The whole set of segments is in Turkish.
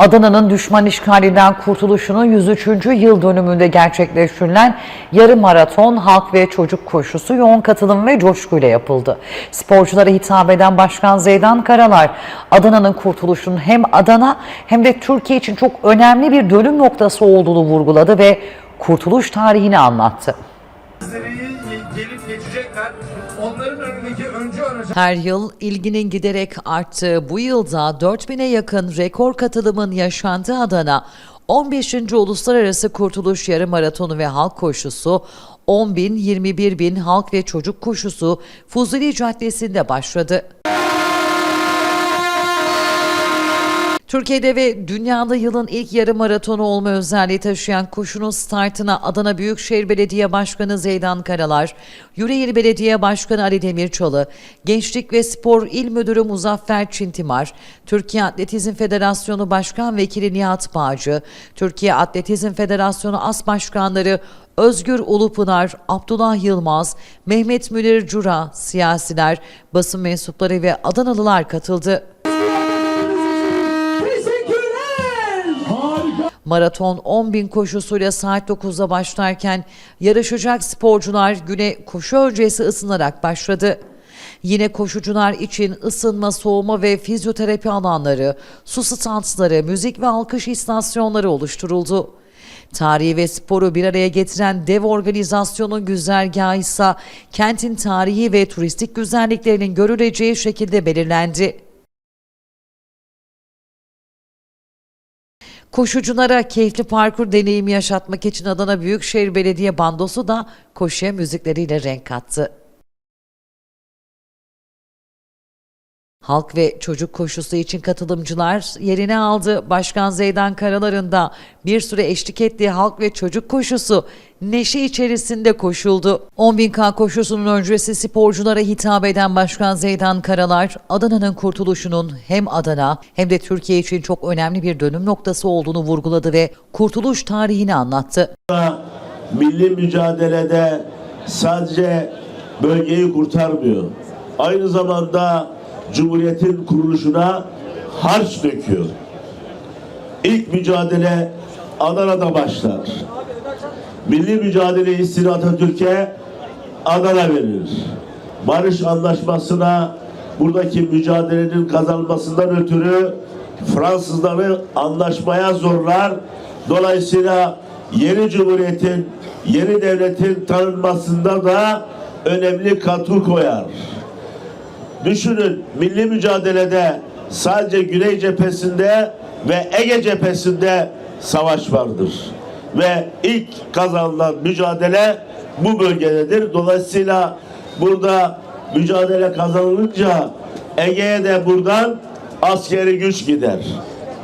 Adana'nın düşman işgalinden kurtuluşunun 103. yıl dönümünde gerçekleştirilen yarım maraton halk ve çocuk koşusu yoğun katılım ve coşkuyla yapıldı. Sporculara hitap eden Başkan Zeydan Karalar, Adana'nın kurtuluşunun hem Adana hem de Türkiye için çok önemli bir dönüm noktası olduğunu vurguladı ve kurtuluş tarihini anlattı. Bizleri gelip geçecekler. Onların önündeki öncü aracı Her yıl ilginin giderek arttığı bu yılda 4000'e yakın rekor katılımın yaşandığı Adana, 15. Uluslararası Kurtuluş Yarım Maratonu ve Halk Koşusu, 10 bin, 21 bin halk ve çocuk koşusu Fuzuli Caddesi'nde başladı. Türkiye'de ve dünyada yılın ilk yarım maratonu olma özelliği taşıyan koşunun startına Adana Büyükşehir Belediye Başkanı Zeydan Karalar, Yüreğir Belediye Başkanı Ali Demirçalı, Gençlik ve Spor İl Müdürü Muzaffer Çintimar, Türkiye Atletizm Federasyonu Başkan Vekili Nihat Bağcı, Türkiye Atletizm Federasyonu As Başkanları Özgür Ulupınar, Abdullah Yılmaz, Mehmet Münir Cura, siyasiler, basın mensupları ve Adanalılar katıldı. Maraton 10 bin koşusuyla saat 9'da başlarken yarışacak sporcular güne koşu öncesi ısınarak başladı. Yine koşucular için ısınma, soğuma ve fizyoterapi alanları, su standları, müzik ve alkış istasyonları oluşturuldu. Tarihi ve sporu bir araya getiren dev organizasyonun güzergahı ise kentin tarihi ve turistik güzelliklerinin görüleceği şekilde belirlendi. Koşuculara keyifli parkur deneyimi yaşatmak için Adana Büyükşehir Belediye Bandosu da koşuya müzikleriyle renk kattı. Halk ve çocuk koşusu için katılımcılar yerini aldı. Başkan Zeydan Karalar'ın da bir süre eşlik ettiği halk ve çocuk koşusu neşe içerisinde koşuldu. 10.000K koşusunun öncesi sporculara hitap eden Başkan Zeydan Karalar, Adana'nın kurtuluşunun hem Adana hem de Türkiye için çok önemli bir dönüm noktası olduğunu vurguladı ve kurtuluş tarihini anlattı. milli mücadelede sadece bölgeyi kurtarmıyor. Aynı zamanda Cumhuriyet'in kuruluşuna harç döküyor. İlk mücadele Adana'da başlar. Milli mücadele hissini Atatürk'e Adana verir. Barış anlaşmasına buradaki mücadelenin kazanmasından ötürü Fransızları anlaşmaya zorlar. Dolayısıyla yeni cumhuriyetin, yeni devletin tanınmasında da önemli katkı koyar. Düşünün milli mücadelede sadece Güney cephesinde ve Ege cephesinde savaş vardır. Ve ilk kazanılan mücadele bu bölgededir. Dolayısıyla burada mücadele kazanılınca Ege'ye de buradan askeri güç gider.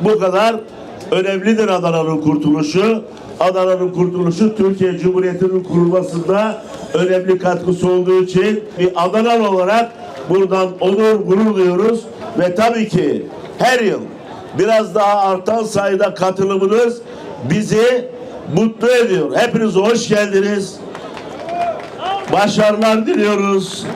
Bu kadar önemlidir Adana'nın kurtuluşu. Adana'nın kurtuluşu Türkiye Cumhuriyeti'nin kurulmasında önemli katkısı olduğu için bir Adanalı olarak buradan onur gurur duyuyoruz ve tabii ki her yıl biraz daha artan sayıda katılımınız bizi mutlu ediyor. Hepiniz hoş geldiniz. Başarılar diliyoruz.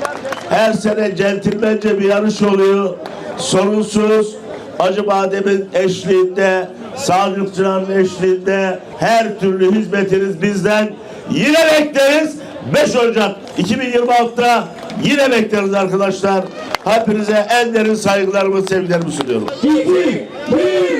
Her sene centilmence bir yarış oluyor. Sorunsuz Acı Badem'in eşliğinde, sağlıkçıların eşliğinde her türlü hizmetiniz bizden. Yine bekleriz. 5 Ocak 2026'da yine bekleriz arkadaşlar. Hepinize en derin saygılarımı, sevgilerimi sunuyorum. iki, bir.